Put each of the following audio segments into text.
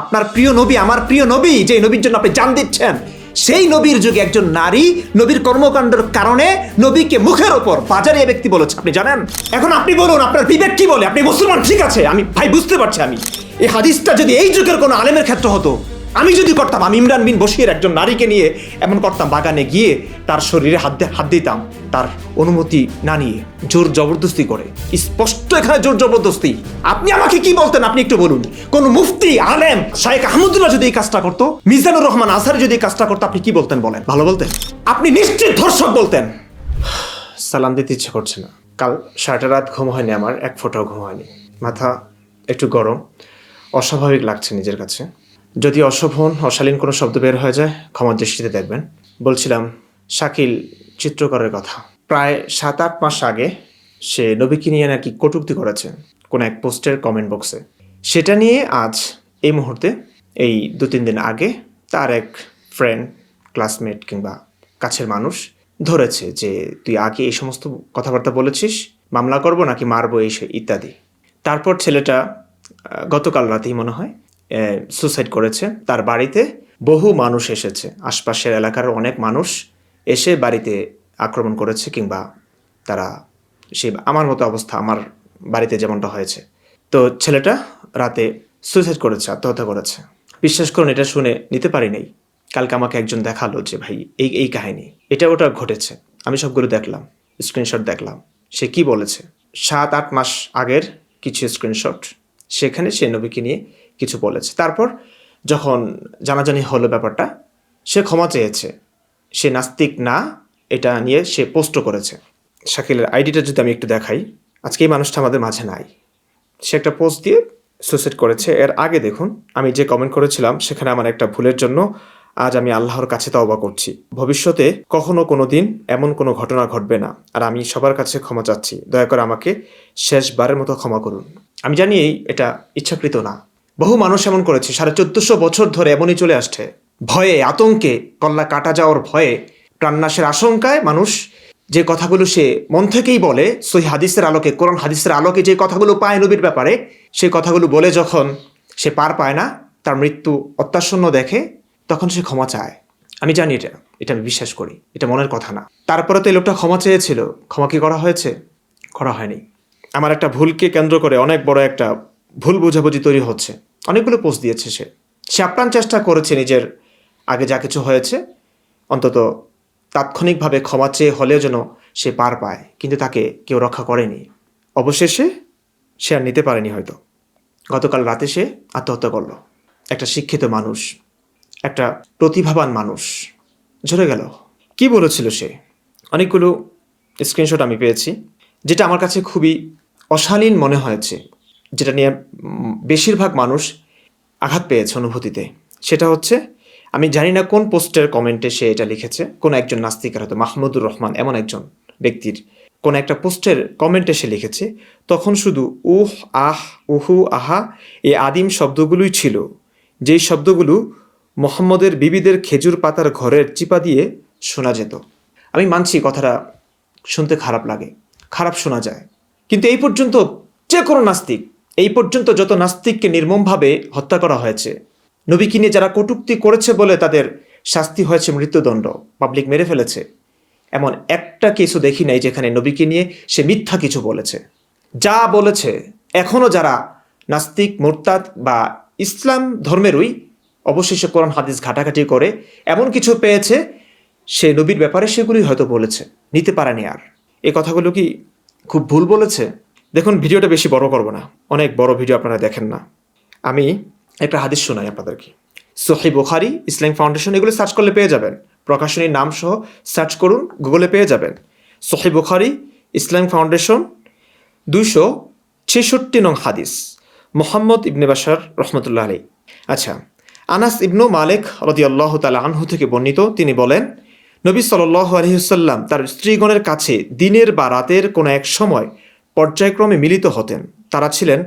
আপনার প্রিয় নবী, আমার প্রিয় নবী, যে নবীর জন্য আপনি জান দিচ্ছেন, সেই নবীর যুগে একজন নারী নবীর কর্মকাণ্ডের কারণে নবীকে মুখের ওপর বাজারে ব্যক্তি বলেছে। আপনি জানেন? এখন আপনি বলুন, আপনার বিবেক কি বলে? আপনি মুসলমান, ঠিক আছে? আমি, ভাই, বুঝতে পারছি আমি। এই হাদিসটা যদি এই যুগের কোনো আলেমের ক্ষেত্র হতো আমি যদি করতাম, আমি ইমরান বিন বসির একজন নারীকে নিয়ে এমন করতাম, বাগানে গিয়ে তার শরীরে হাত হাত দিতাম, তার অনুমতি না নিয়ে জোর জবরদস্তি করে। স্পষ্ট এখানে জোর জবরদস্তি। আপনি আমাকে কি বলতেন? আপনি একটু বলুন। কোন মুফতি, আলেম শাহেক আহমদুল্লাহ যদি এই কাজটা করতো, মিজানুর রহমান আসার যদি এই কাজটা করতো, আপনি কি বলতেন বলেন? ভালো বলতেন। আপনি নিশ্চিত ধর্ষক বলতেন। সালাম দিতে ইচ্ছে করছে না। কাল সারাটা রাত ঘুম হয়নি আমার, এক ফোঁটাও ঘুম হয়নি। মাথা একটু গরম। অস্বাভাবিক লাগছে নিজের কাছে। যদি অশোভন অশালীন কোনো শব্দ বের হয়ে যায়, ক্ষমার দৃষ্টিতে দেখবেন। বলছিলাম, শাকিল চিত্রকরের কথা। প্রায় সাত আট মাস আগে সে নবীকে নিয়ে নাকি কটূক্তি করেছে কোনো এক পোস্টের কমেন্ট বক্সে সেটা নিয়ে আজ এই মুহূর্তে, এই দু তিন দিন আগে তার এক ফ্রেন্ড ক্লাসমেট কিংবা কাছের মানুষ ধরেছে যে, তুই আগে এই সমস্ত কথাবার্তা বলেছিস, মামলা করব নাকি মারবো এই ইত্যাদি। তারপর ছেলেটা গতকাল রাতেই মনে হয় সুসাইড করেছে। তার বাড়িতে বহু মানুষ এসেছে। আশপাশের এলাকার অনেক মানুষ এসে বাড়িতে আক্রমণ করেছে কিংবা তারা সে আমার মতো অবস্থা, আমার বাড়িতে যেমনটা হয়েছে। তো ছেলেটা রাতে সুইসাইড করেছে, আত্মহত্যা করেছে। বিশ্বাস করুন, এটা শুনে নিতে পারি নাই। কালকে আমাকে একজন দেখাল যে, ভাই, এই এই কাহিনী, এটা ওটা ঘটেছে। আমি সবগুলো দেখলাম স্ক্রিনশট দেখলাম। সে কি বলেছে? সাত, আট মাস আগের কিছু স্ক্রিনশট সেখানে সে নবীকে নিয়ে কিছু বলেছে। তারপর যখন জানাজানি হলো ব্যাপারটা, সে ক্ষমা চেয়েছে। সে নাস্তিক না, এটা নিয়ে সে পোস্টও করেছে। শাকিলের আইডিটা যদি আমি একটু দেখাই, আজকে এই মানুষটা আমাদের মাঝে নাই। সে একটা পোস্ট দিয়ে সুইসাইড করেছে। এর আগে দেখুন, আমি যে কমেন্ট করেছিলাম, সেখানে আমার একটা ভুলের জন্য আজ আমি আল্লাহর কাছে তওবা করছি। ভবিষ্যতে কখনো কোনো দিন এমন কোনো ঘটনা ঘটবে না। আর আমি সবার কাছে ক্ষমা চাচ্ছি। দয়া করে আমাকে শেষবারের মতো ক্ষমা করুন। আমি জানি এটা ইচ্ছাকৃত না। বহু মানুষ এমন করেছে, সাড়ে চোদ্দশো বছর ধরে এমনই চলে আসছে। ভয়ে, আতঙ্কে, কল্লা কাটা যাওয়ার ভয়ে, প্রাণনাশের আশঙ্কায় মানুষ যে কথাগুলো সে মন থেকেই বলে সই হাদিসের আলোকে, কোরআন হাদিসের আলোকে যে কথাগুলো পায় নবীর ব্যাপারে সেই কথাগুলো বলে যখন সে পার পায় না, তার মৃত্যু অত্যাসন্ন দেখে, তখন সে ক্ষমা চায়। আমি জানি এটা এটা আমি বিশ্বাস করি, এটা মনের কথা না। তারপরে তো এই লোকটা ক্ষমা চেয়েছিল, ক্ষমা কি করা হয়েছে? করা হয়নি। আমার একটা ভুলকে কেন্দ্র করে অনেক বড় একটা ভুল বোঝাবুঝি তৈরি হচ্ছে। অনেকগুলো পোস্ট দিয়েছে সে। সে আপ্রাণ চেষ্টা করেছে নিজের আগে যা কিছু হয়েছে, অন্তত তাৎক্ষণিকভাবে ক্ষমা চেয়ে হলেও যেন সে পার পায়, কিন্তু তাকে কেউ রক্ষা করেনি। অবশেষে সে আর নিতে পারেনি হয়তো। গতকাল রাতে সে আত্মহত্যা করল। একটা শিক্ষিত মানুষ, একটা প্রতিভাবান মানুষ। ঝরে গেল। কি বলেছিল সে? অনেকগুলো স্ক্রিনশট আমি পেয়েছি, যেটা আমার কাছে খুবই অশালীন মনে হয়েছে। যেটা নিয়ে বেশিরভাগ মানুষ আঘাত পেয়েছে অনুভূতিতে, সেটা হচ্ছে, আমি জানি না কোন পোস্টের কমেন্টে সে এটা লিখেছে, কোন একজন নাস্তিকের হয়তো মাহমুদুর রহমান এমন একজন ব্যক্তির কোন একটা পোস্টের কমেন্টে সে লিখেছে, তখন শুধু উহ, আহ, উহু, আহা এই আদিম শব্দগুলোই ছিল। যেই শব্দগুলো মোহাম্মদের বিবিদের খেজুর পাতার ঘরের চিপা দিয়ে শোনা যেত। আমি মানছি কথাটা শুনতে খারাপ লাগে, খারাপ শোনা যায়। কিন্তু এই পর্যন্ত যে কোনো নাস্তিক এই পর্যন্ত যত নাস্তিককে নির্মমভাবে হত্যা করা হয়েছে, নবীকে নিয়ে যারা কটূক্তি করেছে বলে তাদের শাস্তি হয়েছে মৃত্যুদণ্ড পাবলিক মেরে ফেলেছে। এমন একটা কিছু দেখি নাই যেখানে নবীকে নিয়ে সে মিথ্যা কিছু বলেছে। যা বলেছে এখনও যারা নাস্তিক, মোরতাদ বা ইসলাম ধর্মেরই অবশেষে কোরআন, হাদিস ঘাটাঘাটি করে এমন কিছু পেয়েছে, সে নবীর ব্যাপারে সেগুলি হয়তো বলেছে, নিতে পারেনি আর। এ কথাগুলো কি খুব ভুল বলেছে? দেখুন, ভিডিওটা বেশি বড় করব না। অনেক বড় ভিডিও আপনারা দেখেন না। আমি একটা হাদিস শোনাই আপনাদেরকে। সোহি বুখারি ইসলাম ফাউন্ডেশন, এগুলো সার্চ করলে পেয়ে যাবেন। প্রকাশনীর নাম সহ সার্চ করুন গুগলে পেয়ে যাবেন। সোহি বুখারি ইসলাম ফাউন্ডেশন, দুইশো ছেষট্টি নং হাদিস, মোহাম্মদ ইবনে বাসার রহমতুল্লাহ আলী আচ্ছা আনাস ইবনু মালেক রদি আল্লাহ তালা আনহু থেকে বর্ণিত, তিনি বলেন, নবী সাল্লাহ আলহিহসাল্লাম তার স্ত্রীগণের কাছে দিনের বা রাতের কোনো এক সময় পর্যায়ক্রমে মিলিত হতেন। তারা ছিলেন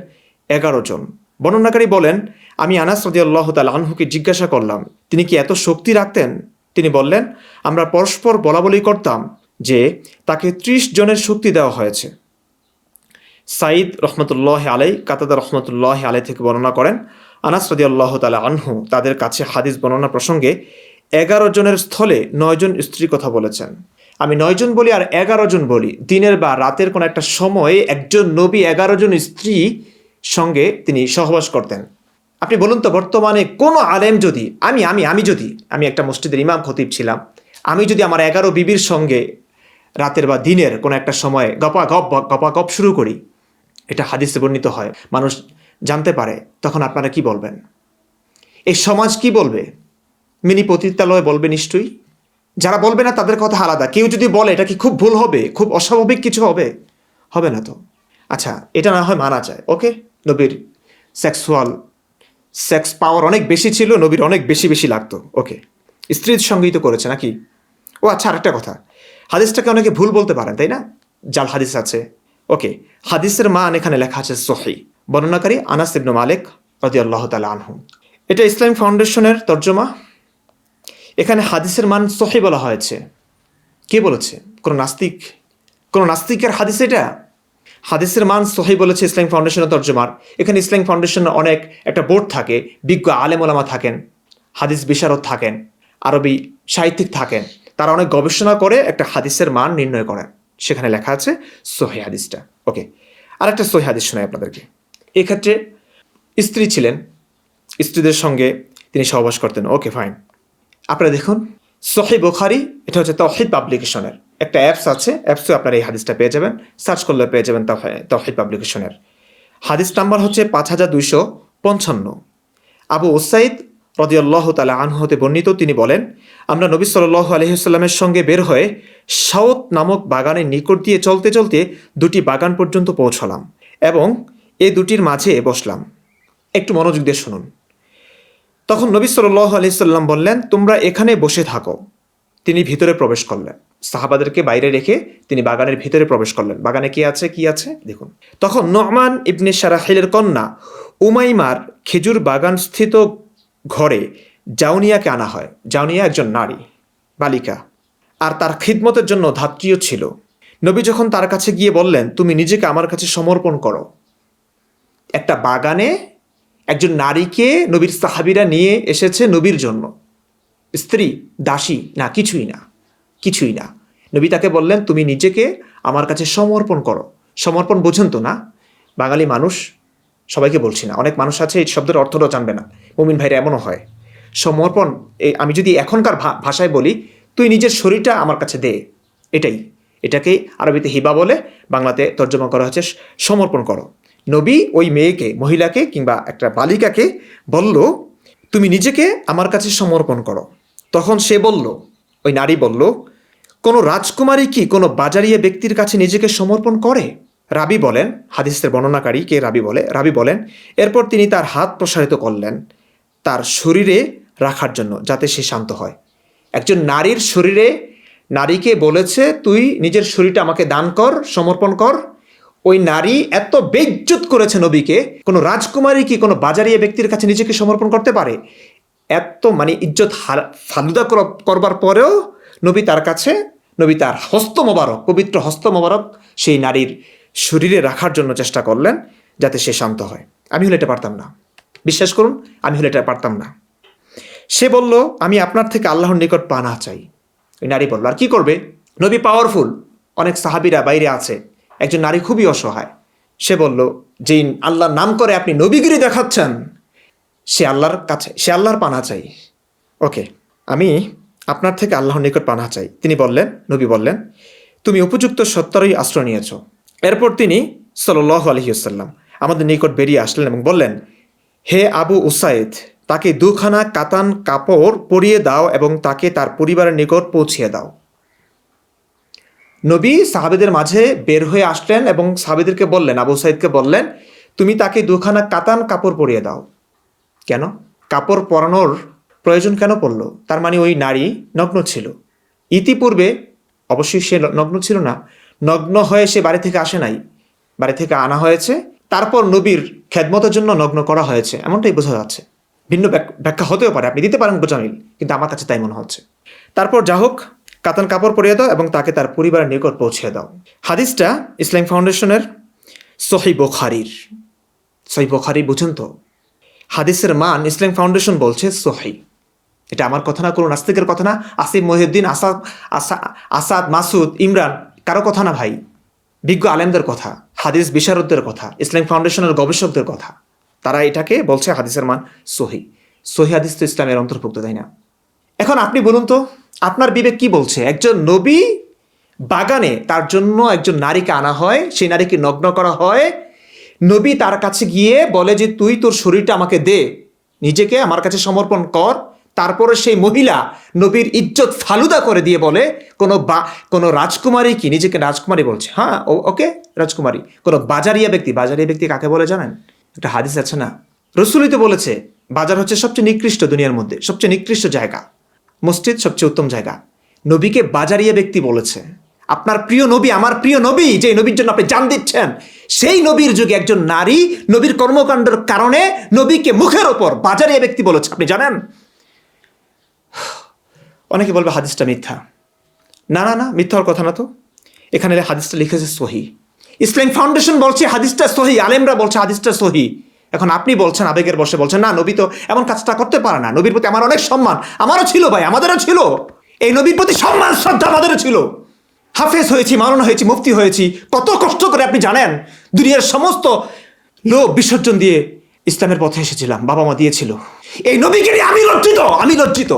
এগারো জন। বর্ণনাকারী বলেন, আমি আনাস রদি আল্লাহ তালা আনহুকে জিজ্ঞাসা করলাম, তিনি কি এত শক্তি রাখতেন? তিনি বললেন, আমরা পরস্পর বলা বলি করতাম যে তাকে ত্রিশ জনের শক্তি দেওয়া হয়েছে। সাইদ রহমতুল্লাহ আলাই, কাতাদা রহমতুল্লাহ আলাই থেকে বর্ণনা করেন, আনাস রদি আল্লাহ তালা আনহু তাদের কাছে হাদিস বর্ণনা প্রসঙ্গে এগারো জনের স্থলে নয়জন স্ত্রীর কথা বলেছেন। আমি নয়জন বলি আর এগারো জন বলি। দিনের বা রাতের কোনো একটা সময়ে একজন নবী এগারো জন স্ত্রী সঙ্গে তিনি সহবাস করতেন। আপনি বলুন তো, বর্তমানে কোনো আলেম যদি, আমি আমি আমি যদি, আমি একটা মসজিদের ইমাম খতিব ছিলাম, আমি যদি আমার এগারো বিবির সঙ্গে রাতের বা দিনের কোনো একটা সময়ে গপা গপ গপা গপ শুরু করি, এটা হাদিসে বর্ণিত হয়, মানুষ জানতে পারে, তখন আপনারা কি বলবেন? এই সমাজ কি বলবে? মিনি পতিতালয় বলবে নিশ্চয়ই? যারা বলবে না তাদের কথা আলাদা। কেউ যদি বলে এটা কি খুব ভুল হবে, খুব অস্বাভাবিক কিছু হবে হবে না তো। আচ্ছা এটা না হয় মানা যায়, ওকে? নবীর সেক্সুয়াল সেক্স পাওয়ার অনেক বেশি ছিল, নবীর অনেক বেশি বেশি লাগতো, ওকে? স্ত্রীর সঙ্গেই তো করেছে নাকি? ও আচ্ছা আরেকটা কথা। হাদিসটাকে অনেকে ভুল বলতে পারেন, তাই না? জাল হাদিস আছে, ওকে? হাদিসের মান এখানে লেখা আছে সহি। বর্ণনাকারী আনাস ইবনু মালিক রদি আল্লাহ তালা আনহু। এটা ইসলাম ফাউন্ডেশনের তর্জমা। এখানে হাদিসের মান সহি বলা হয়েছে। কে বলেছে? কোনো নাস্তিক? কোনো নাস্তিকের হাদিস এটা? হাদিসের মান সহি বলেছে ইসলাম ফাউন্ডেশনের তর্জমার। এখানে ইসলাম ফাউন্ডেশনের অনেক একটা বোর্ড থাকে, বিজ্ঞ আলেম ওলামা থাকেন, হাদিস বিশারদ থাকেন, আরবি সাহিত্যিক থাকেন। তারা অনেক গবেষণা করে একটা হাদিসের মান নির্ণয় করেন। সেখানে লেখা আছে সহি হাদিসটা। ওকে, আরেকটা সহি হাদিস শোনাই আপনাদেরকে। এক্ষেত্রে স্ত্রী ছিলেন। স্ত্রীদের সঙ্গে তিনি সহবাস করতেন। Okay, fine. আপনারা দেখুন সহি বোখারি, এটা হচ্ছে তহিদ পাবলিকেশনের। একটা অ্যাপস আছে অ্যাপসে আপনারা এই হাদিসটা পেয়ে যাবেন। সার্চ করলে পেয়ে যাবেন তহিদ পাবলিকেশনের। হাদিস নাম্বার হচ্ছে পাঁচ হাজার দুইশো পঞ্চান্ন। আবু ওসাইদ রদিয়াল্লাহ তালা আনহতে বর্ণিত, তিনি বলেন, আমরা নবী সাল্লাহ আলহিহাস্লামের সঙ্গে বের হয়ে সাউত নামক বাগানের নিকট দিয়ে চলতে চলতে দুটি বাগান পর্যন্ত পৌঁছলাম এবং এ দুটির মাঝে বসলাম। একটু মনোযোগ দিয়ে শুনুন। তখন নবী সাল্লাহ আলহিসাল্লাম বললেন, তোমরা এখানে বসে থাকো। তিনি ভিতরে প্রবেশ করলেন। সাহাবাদেরকে বাইরে রেখে তিনি বাগানের ভিতরে প্রবেশ করলেন। বাগানে কি আছে? কি আছে? দেখুন। তখন নহমান ইবনে সারাহিলের কন্যা উমাইমার খেজুর বাগান স্থিত ঘরে জাউনিয়াকে আনা হয়। জাউনিয়া একজন নারী, বালিকা। আর তার খিদমতের জন্য ধাত্রীয় ছিল। নবী যখন তার কাছে গিয়ে বললেন, তুমি নিজেকে আমার কাছে সমর্পণ করো। একটা বাগানে একজন নারীকে নবীর সাহাবিরা নিয়ে এসেছে নবীর জন্য। স্ত্রী, দাসী, না, কিছুই না কিছুই না। নবী তাকে বললেন, তুমি নিজেকে আমার কাছে সমর্পণ করো। সমর্পণ বোঝেন তো না? বাঙালি মানুষ, সবাইকে বলছি না। অনেক মানুষ আছে, এই শব্দের অর্থটাও জানবে না। মুমিন ভাইরা এমনও হয়। সমর্পণ আমি যদি এখনকার ভাষায় বলি, তুই নিজের শরীরটা আমার কাছে দে। এটাই। এটাকেই আরবিতে হিবা বলে, বাংলাতে তর্জমা করা হচ্ছে সমর্পণ করো। নবী ওই মেয়েকে, মহিলাকে কিংবা একটা বালিকাকে বলল, তুমি নিজেকে আমার কাছে সমর্পণ করো। তখন সে বলল, ওই নারী বলল, কোনো রাজকুমারী কি কোনো বাজারিয়া ব্যক্তির কাছে নিজেকে সমর্পণ করে? রাবি বলেন, হাদিসের বর্ণনাকারী কে রাবি বলে, রাবি বলেন, এরপর তিনি তার হাত প্রসারিত করলেন, তার শরীরে রাখার জন্য, যাতে সে শান্ত হয়। একজন নারীর শরীরে নারীকে বলেছে, তুই নিজের শরীরটা আমাকে দান কর, সমর্পণ কর। ওই নারী এত বেজ্জুত করেছে নবীকে, কোনো রাজকুমারী কি কোনো বাজারিয়া ব্যক্তির কাছে নিজেকে সমর্পণ করতে পারে? এত মানে ইজ্জত ফালুদা করবার পরেও নবী তার কাছে, নবী তার হস্ত মোবারক, পবিত্র হস্ত মোবারক সেই নারীর শরীরে রাখার জন্য চেষ্টা করলেন যাতে সে শান্ত হয়। আমি হলে এটা পারতাম না। বিশ্বাস করুন, আমি হলে এটা পারতাম না। সে বলল, আমি আপনার থেকে আল্লাহর নিকট পানা চাই। ওই নারী বলল, আর কি করবে? নবী পাওয়ারফুল অনেক সাহাবিরা বাইরে আছে। একজন নারী খুবই অসহায়। সে বলল যে আল্লাহর নাম করে আপনি নবীগিরি দেখাচ্ছেন। সে আল্লাহর কাছে, সে আল্লাহর পানা চাই। ওকে, আমি আপনার থেকে আল্লাহর নিকট পানা চাই। তিনি বললেন, নবী বললেন, তুমি উপযুক্ত সত্তরই আশ্রয় নিয়েছ। এরপর তিনি সাল্লাহ আলহিউসাল্লাম আমাদের নিকট বেরিয়ে আসলেন এবং বললেন, হে আবু উসাইদ, তাকে দুখানা কাতান কাপড় পরিয়ে দাও এবং তাকে তার পরিবারের নিকট পৌঁছিয়ে দাও। নবী সাহাবেদের মাঝে বের হয়ে আসলেন এবং সাহাবেদেরকে বললেন, আবু সাইদকে বললেন, তুমি তাকে দুখানা কাতান কাপড় পরিয়ে দাও। কেন? কাপড় পরানোর প্রয়োজন কেন পড়ল? তার মানে ওই নারী নগ্ন ছিল। ইতিপূর্বে অবশ্যই সে নগ্ন ছিল না। নগ্ন হয়ে সে বাড়ি থেকে আসে নাই। বাড়ি থেকে আনা হয়েছে। তারপর নবীর খেদমতের জন্য নগ্ন করা হয়েছে। এমনটাই বোঝা যাচ্ছে। ভিন্ন ব্যাখ্যা হতেও পারে। আপনি দিতে পারেন বোঝামিল, কিন্তু আমার কাছে তাই মনে হচ্ছে। তারপর যা হোক কাতান কাপড় পরিয়ে দাও এবং তাকে তার পরিবারের নিকট পৌঁছে দাও। হাদিসটা ইসলাম ফাউন্ডেশনের সহি বোখারির। সহি বোখারি বুঝুন তো? হাদিসের মান ইসলাম ফাউন্ডেশন বলছে সোহাই এটা আমার কথা না, কোনো নাস্তিকের কথা না। আসিফ মহিউদ্দিন, আসাদ, আসা- আসাদ, মাসুদ, ইমরান, কারও কথা না ভাই। বিজ্ঞ আলেমদের কথা, হাদিস বিশারদদের কথা, ইসলাম ফাউন্ডেশনের গবেষকদের কথা। তারা এটাকে বলছে হাদিসের মান সহি। সহি হাদিস তো ইসলামের অন্তর্ভুক্ত, তাই না? এখন আপনি বলুন তো আপনার বিবেক কি বলছে? একজন নবী বাগানে তার জন্য একজন নারীকে আনা হয়, সেই নারীকে নগ্ন করা হয়। নবী তার কাছে গিয়ে বলে যে, তুই তোর শরীরটা আমাকে দে, নিজেকে আমার কাছে সমর্পণ কর। তারপরে সেই মহিলা নবীর ইজ্জত ফালুদা করে দিয়ে বলে, কোনো বা, কোনো রাজকুমারী কি? নিজেকে রাজকুমারী বলছে। হ্যাঁ ওকে, রাজকুমারী। কোনো বাজারিয়া ব্যক্তি বাজারিয়া ব্যক্তি কাকে বলে জানেন? একটা হাদিস আছে না? রসুলই তো বলেছে, বাজার হচ্ছে সবচেয়ে নিকৃষ্ট দুনিয়ার মধ্যে, সবচেয়ে নিকৃষ্ট জায়গা। মসজিদ সবচেয়ে উত্তম জায়গা। নবীকে বাজারিয়া ব্যক্তি বলেছে, আপনার প্রিয় নবী, আমার প্রিয় নবী যে নবীর জন্য আপনি জান দিচ্ছেন, সেই নবীর যুগে একজন নারী নবীর কর্মকাণ্ডের কারণে নবীকে মুখের ওপর বাজারিয়া ব্যক্তি বলেছে। আপনি জানেন? অনেকে বলবে, হাদিসটা মিথ্যা। না না না, মিথ্যা হওয়ার কথা না তো। এখানে হাদিসটা লিখেছে সহি। ইসলাম ফাউন্ডেশন বলছে, হাদিসটা সহি। আলেমরা বলছে, হাদিসটা সহি। এখন আপনি বলছেন, আবেগের বসে বলছেন, না, নবী তো এমন কাজটা করতে পারে না। নবীর প্রতি আমার অনেক সম্মান। আমারও ছিল ভাই, আমাদেরও ছিল। এই নবীর প্রতি সম্মান, শ্রদ্ধা আমাদেরও ছিল। হাফেজ হয়েছি মারণা হয়েছি, মুফতি হয়েছি। কত কষ্ট করে আপনি জানেন, দুনিয়ার সমস্ত লোক বিসর্জন দিয়ে ইসলামের পথে এসেছিলাম, বাবা মা দিয়েছিল। এই নবীকে নিয়ে আমি লজ্জিত আমি লজ্জিত।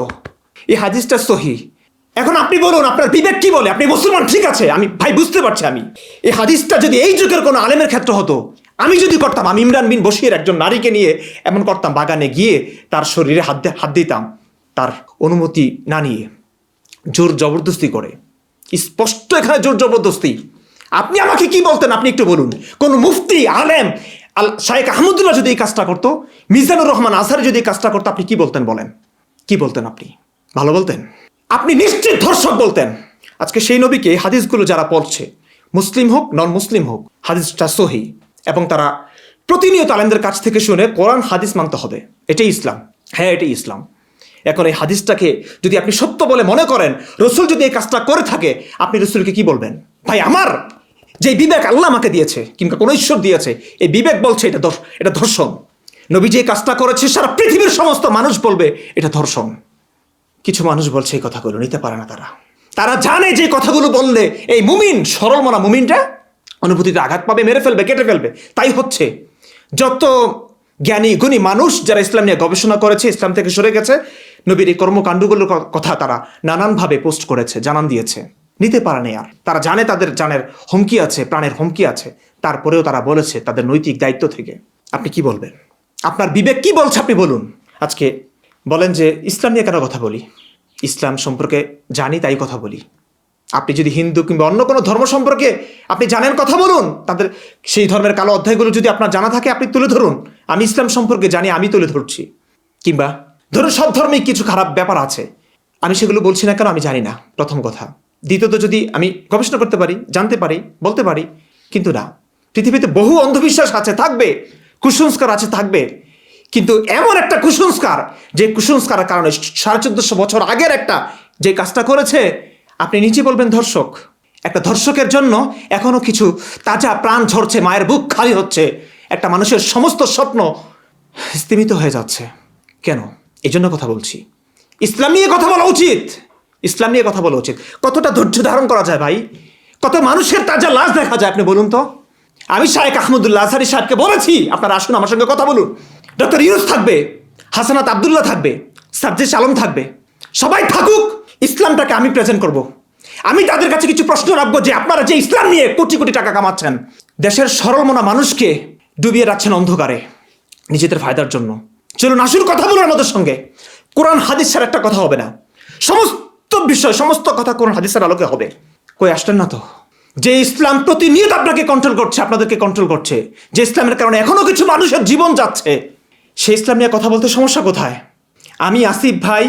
এই হাদিসটা সহি। এখন আপনি বলুন, আপনার বিবেক কি বলে? আপনি মুসলমান, ঠিক আছে, আমি, ভাই, বুঝতে পারছি আমি। এই হাদিসটা যদি এই যুগের কোনো আলেমের ক্ষেত্র হতো আমি যদি করতাম, আমি ইমরান বিন বসির একজন নারীকে নিয়ে এমন করতাম, বাগানে গিয়ে তার শরীরে হাত হাত দিতাম, তার অনুমতি না নিয়ে জোর জবরদস্তি করে। স্পষ্ট এখানে জোর জবরদস্তি। আপনি আমাকে কি বলতেন? আপনি একটু বলুন। কোন মুফতি, আলেম, আল শাহেক আহমদুল্লাহ যদি এই কাজটা করতো, মিজানুর রহমান আসার যদি এই কাজটা করতো, আপনি কি বলতেন বলেন? কি বলতেন আপনি? ভালো বলতেন? আপনি নিশ্চিত ধর্ষক বলতেন। আজকে সেই নবীকে হাদিসগুলো যারা পড়ছে মুসলিম হোক নন মুসলিম হোক, হাদিসটা সহি। এবং তারা প্রতিনিয়ত আলেমদের কাছ থেকে শুনে কোরআন, হাদিস মানতে হবে। এটাই ইসলাম। হ্যাঁ এটাই ইসলাম। এখন এই হাদিসটাকে যদি আপনি সত্য বলে মনে করেন, রসুল যদি এই কাজটা করে থাকে, আপনি রসুলকে কি বলবেন? ভাই, আমার যে বিবেক আল্লাহ আমাকে দিয়েছে, কিংবা কোনো ঈশ্বর দিয়েছে, এই বিবেক বলছে এটা এটা ধর্ষণ। নবী যে কাজটা করেছে, সারা পৃথিবীর সমস্ত মানুষ বলবে, এটা ধর্ষণ। কিছু মানুষ বলছে, এই কথাগুলো নিতে পারে না তারা। তারা জানে যে কথাগুলো বললে, এই মুমিন, সরল মনা মুমিনটা অনুভূতিতে আঘাত পাবে, মেরে ফেলবে, কেটে ফেলবে। তাই হচ্ছে, যত জ্ঞানী, গুণী মানুষ যারা ইসলাম নিয়ে গবেষণা করেছে, ইসলাম থেকে সরে গেছে, নবীর এই কর্মকাণ্ডগুলোর কথা তারা নানানভাবে পোস্ট করেছে, জানান দিয়েছে। নিতে পারে না আর। তারা জানে তাদের জানের হুমকি আছে, প্রাণের হুমকি আছে। তারপরেও তারা বলেছে তাদের নৈতিক দায়িত্ব থেকে। আপনি কি বলবেন? আপনার বিবেক কি বলছে আপনি বলুন। আজকে বলেন যে, ইসলাম নিয়ে কেন কথা বলি? ইসলাম সম্পর্কে জানি, তাই কথা বলি। আপনি যদি হিন্দু কিংবা অন্য কোনো ধর্ম সম্পর্কে আপনি জানেন কথা বলুন, তাদের সেই ধর্মের কালো অধ্যায়গুলো যদি আপনার জানা থাকে, আপনি তুলে ধরুন। আমি ইসলাম সম্পর্কে জানি, আমি তুলে ধরছি। কিংবা ধরুন সব ধর্মেই কিছু খারাপ ব্যাপার আছে। আমি সেগুলো বলছি না কেন আমি জানি না, প্রথম কথা। দ্বিতীয়ত যদি আমি গবেষণা করতে পারি, জানতে পারি, বলতে পারি, কিন্তু না। পৃথিবীতে বহু অন্ধবিশ্বাস আছে, থাকবে। কুসংস্কার আছে, থাকবে। কিন্তু এমন একটা কুসংস্কার, যে কুসংস্কারের কারণে সাড়ে চোদ্দশো বছর আগের একটা যে কাজটা করেছে আপনি নিচে বলবেন, ধর্ষক। একটা ধর্ষকের জন্য এখনও কিছু তাজা প্রাণ ঝরছে, মায়ের বুক খালি হচ্ছে। একটা মানুষের সমস্ত স্বপ্ন স্তিমিত হয়ে যাচ্ছে। কেন? এই জন্য কথা বলছি। ইসলাম নিয়ে কথা বলা উচিত। ইসলাম নিয়ে কথা বলা উচিত। কতটা ধৈর্য ধারণ করা যায় ভাই? কত মানুষের তাজা লাশ দেখা যায়, আপনি বলুন তো। আমি শাহেক আহমদুল্লাহ আজহারি সাহেবকে বলেছি, আপনারা আসুন আমার সঙ্গে কথা বলুন। ডক্টর ইউনুস থাকবে, হাসানাত আবদুল্লাহ থাকবে সাবজেশ আলম থাকবে। সবাই থাকুক। ইসলামটাকে আমি প্রেজেন্ট করব। আমি তাদের কাছে কিছু প্রশ্ন রাখব যে আপনারা যে ইসলাম নিয়ে কোটি কোটি টাকা কামাচ্ছেন, দেশের সরল মনা মানুষকে ডুবিয়ে রাখছেন অন্ধকারে, নিজেদের ফায়দার জন্য। চলুন আসুন কথা বলুন আমাদের সঙ্গে। কোরআন, হাদিস ছাড়া একটা কথা হবে না। সমস্ত বিষয়, সমস্ত কথা কোরআন, হাদিসের আলোকে হবে। কই আসলেন না তো? যে ইসলাম প্রতিনিয়ত আপনাকে কন্ট্রোল করছে, আপনাদেরকে কন্ট্রোল করছে, যে ইসলামের কারণে এখনও কিছু মানুষের জীবন যাচ্ছে, সেই ইসলাম নিয়ে কথা বলতে সমস্যা কোথায়? আমি আসিফ ভাই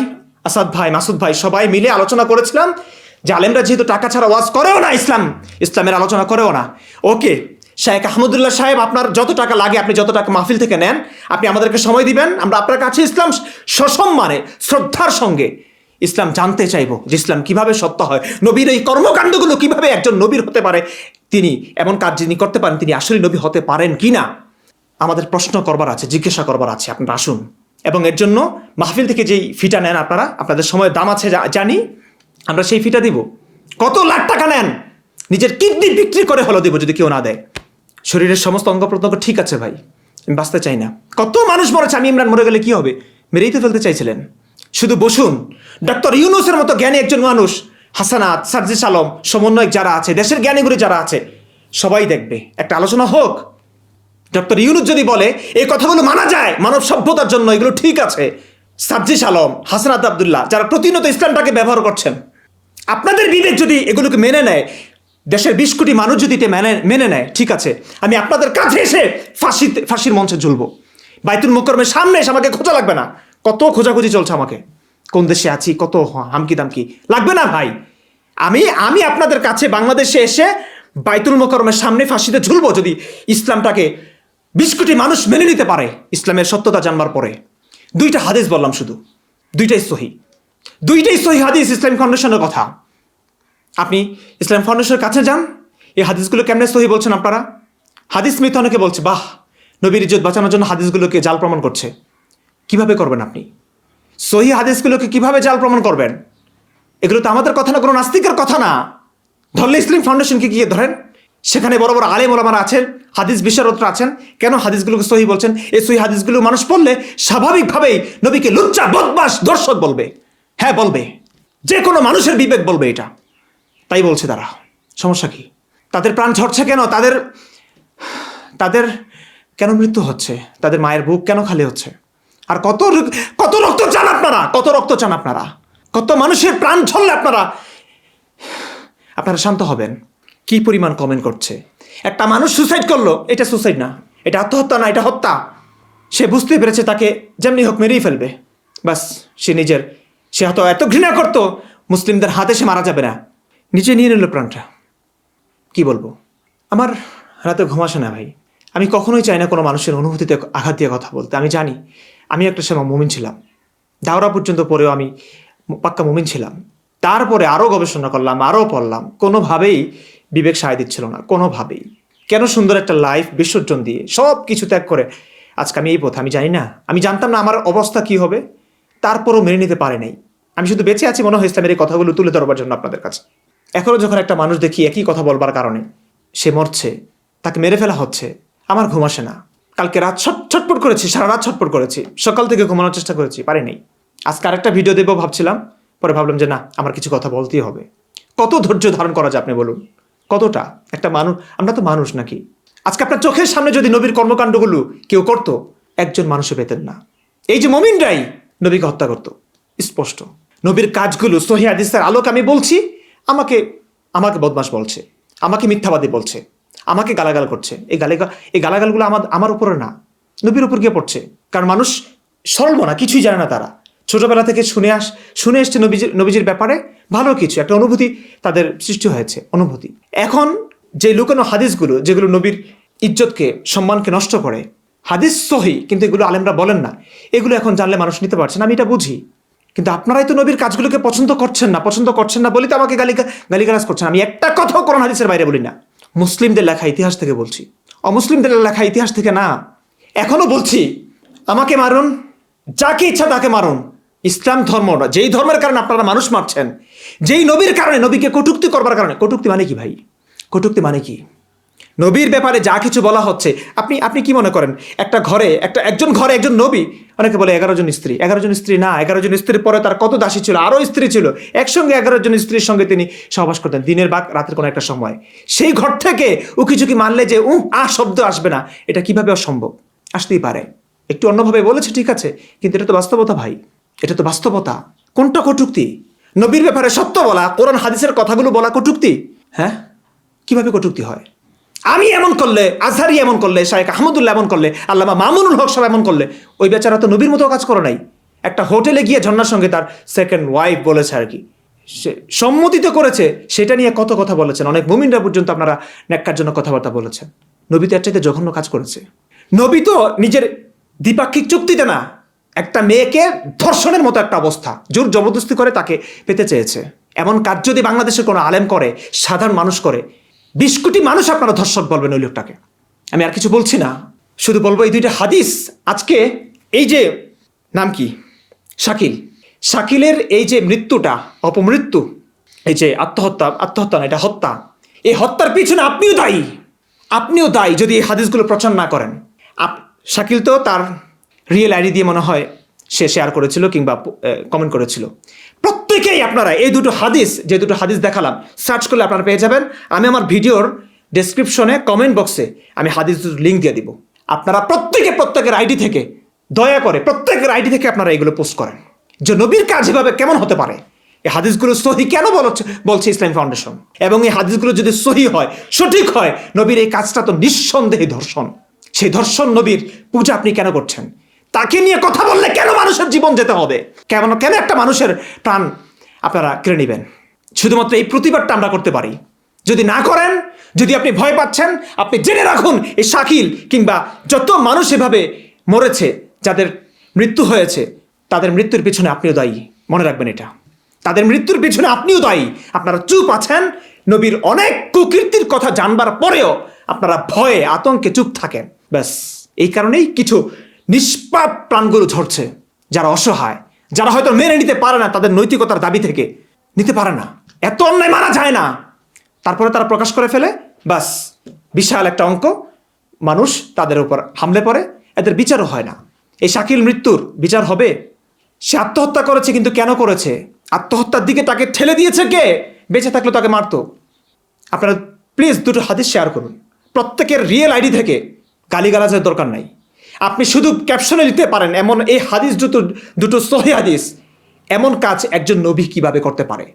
আসাদ ভাই, মাসুদ ভাই সবাই মিলে আলোচনা করেছিলাম যে আলেমরা যেহেতু টাকা ছাড়া ওয়াজ করেও না ইসলাম, ইসলামের আলোচনা করেও না। ওকে শাহেক আহমদুল্লাহ সাহেব, আপনার যত টাকা লাগে, আপনি যত টাকা মাহফিল থেকে নেন, আপনি আমাদেরকে সময় দিবেন, আমরা আপনার কাছে ইসলাম সসম্মানে, শ্রদ্ধার সঙ্গে ইসলাম জানতে চাইব যে ইসলাম কীভাবে সত্য হয়, নবীর এই কর্মকাণ্ডগুলো কীভাবে একজন নবীর হতে পারে, তিনি এমন কাজ যিনি করতে পারেন, তিনি আসলে নবী হতে পারেন কি না আমাদের প্রশ্ন করবার আছে, জিজ্ঞাসা করবার আছে, আপনারা আসুন। এবং এর জন্য মাহফিল থেকে যেই ফিটা নেন আপনারা, আপনাদের সময় দাম আছে জানি, আমরা সেই ফিটা দিব। কত লাখ টাকা নেন? নিজের কিডনি বিক্রি করে হলো দিব যদি কেউ না দেয়। শরীরের সমস্ত অঙ্গ প্রত্যঙ্গ ঠিক আছে ভাই, আমি বাঁচতে চাই না। কত মানুষ মরেছে, আমি ইমরান মরে গেলে কি হবে? মেরেই তো ফেলতে চাইছিলেন। শুধু বসুন, ডক্টর ইউনুসের মতো জ্ঞানী একজন মানুষ, হাসানাত, সার্জিস আলম, সমন্বয়ক যারা আছে, দেশের জ্ঞানীগুলি যারা আছে, সবাই দেখবে। একটা আলোচনা হোক ডক্টর ইউনুস যদি বলে, এই কথাগুলো মানা যায়, মানব সভ্যতার জন্য এগুলো ঠিক আছে। সার্জিস আলম হাসনাত আবদুল্লাহ, যারা প্রতিনিয়ত ইসলামটাকে ব্যবহার করছেন, আপনাদের বিবেক যদি এগুলোকে মেনে নেয়, দেশের বিশ কোটি মানুষ যদি এটা মেনে মেনে নেয়, ঠিক আছে। আমি আপনাদের কাছে এসে ফাঁসিতে ফাঁসির মঞ্চে ঝুলবো। বাইতুল মোকরমের সামনে এসে আমাকে খোঁজা লাগবে না। কত খোঁজাখুঁজি চলছে আমাকে। কোন দেশে আছি, কত হামকি দামকি। লাগবে না ভাই। আমি আমি আপনাদের কাছে বাংলাদেশে এসে বাইতুল মোকরমের সামনে ফাঁসিতে ঝুলবো যদি ইসলামটাকে বিশ কোটি মানুষ মেনে নিতে পারে ইসলামের সত্যতা জানবার পরে। দুইটা হাদিস বললাম শুধু। দুইটাই সহি। দুইটাই সহি হাদিস ইসলাম ফাউন্ডেশনের কথা। আপনি ইসলাম ফাউন্ডেশনের কাছে যান, এই হাদিসগুলো কেমনে সহি বলছেন আপনারা? হাদিস মিথ অনেকে বলছে, বাহ, নবীর ইজ্জত বাঁচানোর জন্য হাদিসগুলোকে জাল প্রমাণ করছে। কীভাবে করবেন আপনি? সহি হাদিসগুলোকে কীভাবে জাল প্রমাণ করবেন? এগুলো তো আমাদের কথা না, কোনো নাস্তিকের কথা না। ধরলে ইসলাম ফাউন্ডেশনকে গিয়ে ধরেন। সেখানে বড় বড় আলেম ওলামারা আছেন, হাদিস বিশারদরা আছেন। কেন হাদিসগুলোকে সহি বলছেন? এই সহি হাদিসগুলো মানুষ পড়লে স্বাভাবিকভাবেই নবীকে লুচ্চা বদমাস দর্শক বলবে। হ্যাঁ বলবে। যে কোনো মানুষের বিবেক বলবে এটা। তাই বলছে তারা। সমস্যা কি? তাদের প্রাণ ঝরছে কেন? তাদের তাদের কেন মৃত্যু হচ্ছে? তাদের মায়ের বুক কেন খালি হচ্ছে? আর কত কত রক্ত চান আপনারা? কত রক্ত চান আপনারা? কত মানুষের প্রাণ ঝরলে আপনারা আপনারা শান্ত হবেন। কি পরিমাণ কমেন্ট করছে? একটা মানুষ সুসাইড করল, এটা সুসাইড না। এটা আত্মহত্যা না, এটা হত্যা। সে বুঝতে পেরেছে তাকে যেমনি হোক মেরেই ফেলবে। বাস, সে নিজের, সে হয়তো এত ঘৃণা করতো, মুসলিমদের হাতে সে মারা যাবে না। নিচে নিয়ে নিল প্রাণটা। কি বলব? আমার রাতে ঘুম আসে না ভাই। আমি কখনোই চাই না কোনো মানুষের অনুভূতিতে আঘাত দিয়ে কথা বলতে। আমি জানি, আমি একটা সময় মুমিন ছিলাম। দাওরা পর্যন্ত পরেও আমি পাক্কা মুমিন ছিলাম। তারপরে আরও গবেষণা করলাম আরও পড়লাম। কোনোভাবেই বিবেক সায় দিচ্ছিল না, কোনোভাবেই। কেন সুন্দর একটা লাইফ বিসর্জন দিয়ে সব কিছু ত্যাগ করে? আজকে আমি এই পথে, আমি জানি না। আমি জানতাম না আমার অবস্থা কি হবে। তারপরও মেনে নিতে পারে নাই। আমি শুধু বেঁচে আছি মনে হয় ইসলামের এই কথাগুলো তুলে ধরবার জন্য আপনাদের কাছে। এখনও যখন একটা মানুষ দেখি একই কথা বলবার কারণে, সে মরছে, তাকে মেরে ফেলা হচ্ছে, আমার ঘুম আসে না। কালকে রাত ছট ছটপট করেছি, সারা রাত ছটপট করেছি, সকাল থেকে ঘুমানোর চেষ্টা করেছি পারিনি আজকে আরেকটা ভিডিও দেবো ভাবছিলাম, পরে ভাবলাম যে না, আমার কিছু কথা বলতেই হবে। কত ধৈর্য ধারণ করা যায় আপনি বলুন। কতটা? একটা মানুষ আমরা তো মানুষ নাকি? আজকে আপনার চোখের সামনে যদি নবীর কর্মকাণ্ডগুলো কেউ করতো, একজন মানুষে পেতেন না। এই যে মমিনরাই নবীকে হত্যা করতো, স্পষ্ট। নবীর কাজগুলো, সহি হাদিসের আলোক আমি বলছি, আমাকে আমাকে বদমাস বলছে, আমাকে মিথ্যাবাদী বলছে, আমাকে গালাগাল করছে। এই গালাগাল এই গালাগালগুলো আমার আমার উপরে না, নবীর উপর গিয়ে পড়ছে। কারণ মানুষ সরল না কিছুই জানে না তারা। ছোটবেলা থেকে শুনে আস, শুনে এসছে নবীজির নবীজির ব্যাপারে। ভালো কিছু, একটা অনুভূতি তাদের সৃষ্টি হয়েছে, অনুভূতি। এখন যে লুকানো হাদিসগুলো, যেগুলো নবীর ইজ্জতকে, সম্মানকে নষ্ট করে, হাদিস সহি, কিন্তু এগুলো আলেমরা বলেন না। এগুলো এখন জানলে মানুষ নিতে পারছে না, আমি এটা বুঝি। কিন্তু আপনারাই তো নবীর কাজগুলোকে পছন্দ করছেন না, পছন্দ করছেন না বলি তো আমাকে গালি গালিগালাজ করছেন। আমি একটা কথাও কোরআন হাদিসের বাইরে বলি না। মুসলিমদের লেখা ইতিহাস থেকে বলছি। অমুসলিমদের লেখা ইতিহাস থেকে না। এখনও বলছি, আমাকে মারুন, যাকে ইচ্ছা তাকে মারুন। ইসলাম ধর্মটা যেই ধর্মের কারণে আপনারা মানুষ মারছেন, যেই নবীর কারণে নবীকে কটুক্তি করবার কারণে, কটুক্তি মানে কি ভাই? কটুক্তি মানে কি? নবীর ব্যাপারে যা কিছু বলা হচ্ছে, আপনি আপনি কি মনে করেন? একটা ঘরে, একটা, একজন ঘরে একজন নবী, অনেকে বলে এগারো জন স্ত্রী। এগারো জন স্ত্রী না, এগারো জন স্ত্রীর পরে তার কত দাসী ছিল? আরও স্ত্রী ছিল। একসঙ্গে এগারো জন স্ত্রীর সঙ্গে তিনি সহবাস করতেন। দিনের বা রাতের কোনো একটা সময়। সেই ঘর থেকে উকিঝুঁকি মানলে যে, উহ আহ শব্দ আসবে না। এটা কীভাবে অসম্ভব? আসতেই পারে। একটু অন্যভাবে বলেছে, ঠিক আছে। কিন্তু এটা তো বাস্তবতা ভাই। এটা তো বাস্তবতা। কোনটা কটুক্তি? নবীর ব্যাপারে সত্য বলা, কোরআন, হাদিসের কথাগুলো বলা কটুক্তি? হ্যাঁ? কীভাবে কটুক্তি হয়? আমি এমন করলে, আজহারি এমন করলে শাহেক আহমদুল্লাহ এমন করলে, আল্লামা মামুনুল হক সাহেব এমন করলে, ওই বেচারা তো নবীর মতো কাজ করে নাই। একটা হোটেলে গিয়ে ঝর্নার সঙ্গে তার সেকেন্ড ওয়াইফ বলেছে আর কি। সে সম্মতিত করেছে, সেটা নিয়ে কত কথা বলেছেন। অনেক মুমিনরা পর্যন্ত আপনারা ন্যাক্কার জন্য কথাবার্তা বলেছেন। নবী তো এর চাইতে জঘন্য কাজ করেছে। নবী তো নিজের দ্বিপাক্ষিক চুক্তিতে না একটা মেয়েকে ধর্ষণের মতো একটা অবস্থা। জোর জবরদস্তি করে তাকে পেতে চেয়েছে। এমন কাজ যদি বাংলাদেশের কোনো আলেম করে, সাধারণ মানুষ করে, বিশ কোটি মানুষ আপনারা ধর্ষক বলবেন ওই লোকটাকে। আমি আর কিছু বলছি না। শুধু বলব এই দুইটা হাদিস। আজকে এই যে, নাম কি? শাকিল। শাকিলের এই যে মৃত্যুটা, অপমৃত্যু, এই যে আত্মহত্যা আত্মহত্যা না, এটা হত্যা। এই হত্যার পিছনে আপনিও দায়ী। আপনিও দায়ী যদি এই হাদিসগুলো প্রচার না করেন। আপ শাকিল তো তার রিয়েল আইডি দিয়ে মনে হয় সে শেয়ার করেছিল কিংবা কমেন্ট করেছিল। প্রত্যেকেই আপনারা এই দুটো হাদিস, যে দুটো হাদিস দেখালাম সার্চ করলে আপনারা পেয়ে যাবেন। আমি আমার ভিডিওর ডেসক্রিপশনে কমেন্ট বক্সে আমি হাদিস লিঙ্ক দিয়ে দিব। আপনারা প্রত্যেকে প্রত্যেকের আইডি থেকে, দয়া করে প্রত্যেকের আইডি থেকে আপনারা এগুলো পোস্ট করেন। যে নবীর কাজ এভাবে কেমন হতে পারে? এই হাদিসগুলো সহি কেন বলছে বলছে ইসলাম ফাউন্ডেশন এবং এই হাদিসগুলো যদি সহি হয়, সঠিক হয়, নবীর এই কাজটা তো নিঃসন্দেহে ধর্ষণ। সেই ধর্ষণ নবীর পূজা আপনি কেন করছেন? তাকে নিয়ে কথা বললে কেন মানুষের জীবন যেতে হবে? কেমন, কেন একটা মানুষের প্রাণ আপনারা কেড়ে নেবেন? শুধুমাত্র এই প্রতিবাদটা আমরা করতে পারি। যদি না করেন, যদি আপনি ভয় পাচ্ছেন, আপনি জেনে রাখুন এই শাকিল কিংবা যত মানুষ এভাবে মরেছে, যাদের মৃত্যু হয়েছে, তাদের মৃত্যুর পিছনে আপনিও দায়ী। মনে রাখবেন এটা। তাদের মৃত্যুর পিছনে আপনিও দায়ী। আপনারা চুপ আছেন, নবীর অনেক কুকীর্তির কথা জানবার পরেও আপনারা ভয়ে, আতঙ্কে চুপ থাকেন। ব্যাস, এই কারণেই কিছু নিষ্পাপ প্রাণগুলো ঝরছে। যারা অসহায়, যারা হয়তো মেনে নিতে পারে না তাদের নৈতিকতার দাবি থেকে, নিতে পারে না। এত অন্যায় মারা যায় না। তারপরে তারা প্রকাশ করে ফেলে, বাস, বিশাল একটা অঙ্ক। মানুষ তাদের উপর হামলে পড়ে, এদের বিচারও হয় না। এই শাকিল মৃত্যুর বিচার হবে? সে আত্মহত্যা করেছে কিন্তু কেন করেছে? আত্মহত্যার দিকে তাকে ঠেলে দিয়েছে কে? বেঁচে থাকলে তাকে মারতো। আপনারা প্লিজ দুটো হাদিস শেয়ার করুন। প্রত্যেকের রিয়েল আইডি থেকে গালিগালাজের দরকার নাই। আপনি শুধু ক্যাপশনে লিখতে পারেন, এমন এই হাদিস দুটো দুটো সহি হাদিস। এমন কাজ একজন নবী কীভাবে করতে পারে?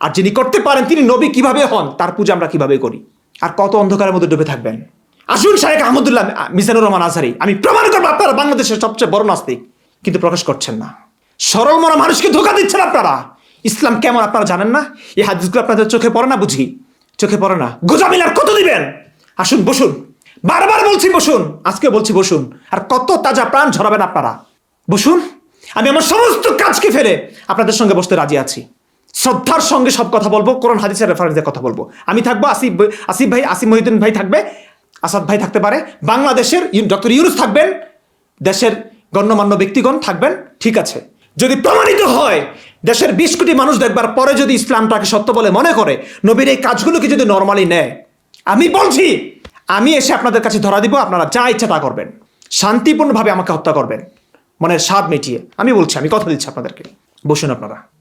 আর যিনি করতে পারেন, তিনি নবী কীভাবে হন, তার পূজা আমরা কীভাবে করি? আর কত অন্ধকারের মধ্যে ডুবে থাকবেন? আসুন শাহেক আহমদুল্লাহ, মিজানুর রহমান আজহারি, আমি প্রমাণ করব আপনারা বাংলাদেশের সবচেয়ে বড় নাস্তিক, কিন্তু প্রকাশ করছেন না। সরল মনা মানুষকে ধোকা দিচ্ছেন আপনারা। ইসলাম কেমন আপনারা জানেন না? এই হাদিসগুলো আপনাদের চোখে পড়ে না বুঝি? চোখে পড়ে না। গোজামিল আর কত দিবেন? আসুন, বসুন। বারবার বলছি বসুন, আজকে বলছি বসুন, আর কত তাজা প্রাণ ঝরাবেন আপনারা। বসুন, আমি আমার সমস্ত কাজকে ফেলে আপনাদের সঙ্গে বসতে রাজি আছি। শ্রদ্ধার সঙ্গে সব কথা বলব, কোরআন, হাদিসের রেফারেন্স কথা বলব। আমি থাকব আসিফ আসিফ ভাই, আসিফ মহিউদ্দিন ভাই থাকবে, আসাদ ভাই থাকতে পারে, বাংলাদেশের ডক্টর ইউনুস থাকবেন, দেশের গণ্যমান্য ব্যক্তিগণ থাকবেন, ঠিক আছে। যদি প্রমাণিত হয়, দেশের বিশ কোটি মানুষ দেখবার পরে যদি ইসলামটাকে সত্য বলে মনে করে, নবীর এই কাজগুলোকে যদি নর্মালি নেয়, আমি বলছি আমি এসে আপনাদের কাছে ধরা দিব, আপনারা যা ইচ্ছা তা করবেন। শান্তিপূর্ণভাবে আমাকে হত্যা করবেন। মনের স্বাদ মিটিয়ে। আমি বলছি, আমি কথা দিচ্ছি আপনাদেরকে। বসুন আপনারা।